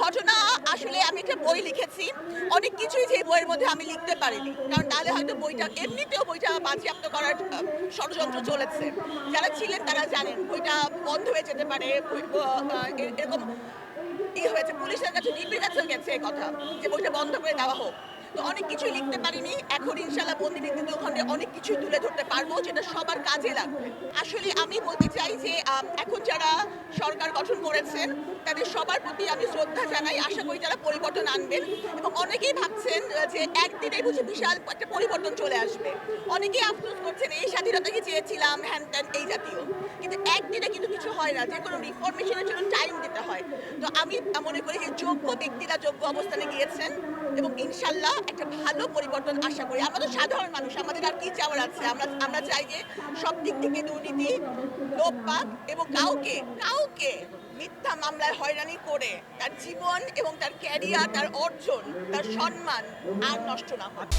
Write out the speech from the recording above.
ঘটনা আসলে আমি একটা বই লিখেছি। অনেক কিছুই যে বইয়ের মধ্যে আমি লিখতে পারিনি। কারণ তাহলে হয়তো বইটা এমনিতেও বইটা বাজেয়াপ্ত করার ষড়যন্ত্র চলেছে। যারা ছিলেন তারা জানেন, বইটা বন্ধ হয়ে যেতে পারে এরকম ই হয়েছে। পুলিশের কাছে ডিপির গেছে এই কথা, যে বইটা বন্ধ করে দেওয়া হোক। তো অনেক কিছুই লিখতে পারিনি। এখন ইনশাল্লাহ বন্দি বিদ্যুৎ ওখানে অনেক কিছুই তুলে ধরতে পারব, যেটা সবার কাজে লাগবে। আসলে আমি বলতে চাই যে এখন যারা সরকার গঠন করেছেন, তাদের সবার প্রতি আমি শ্রদ্ধা জানাই। আশা করি যারা পরিবর্তন আনবেন। এবং অনেকেই ভাবছেন যে একদিনে বুঝে বিশাল একটা পরিবর্তন চলে আসবে। অনেকেই আফসোস করছেন, এই স্বাধীনতাকে চেয়েছিলাম, হ্যান ত্যান, এই জাতীয় কিন্তু একদিনে কিন্তু কিছু হয় না যে কোনো রিফরমেশনের জন্য টাইম দিতে হয়। তো আমি মনে করি যে যোগ্য ব্যক্তিরা যোগ্য অবস্থানে গিয়েছেন এবং ইনশাল্লাহ একটা ভালো পরিবর্তন আশা করি। আমরা তো সাধারণ মানুষ, আমাদের আর কি চাওয়ার আছে? আমরা আমরা চাই যে সব দিক থেকে দুর্নীতি লোপ পাক এবং কাউকে কাউকে মিথ্যা মামলায় হয়রানি করে তার জীবন এবং তার ক্যারিয়ার তার অর্জন, তার সম্মান আর নষ্ট না হয়।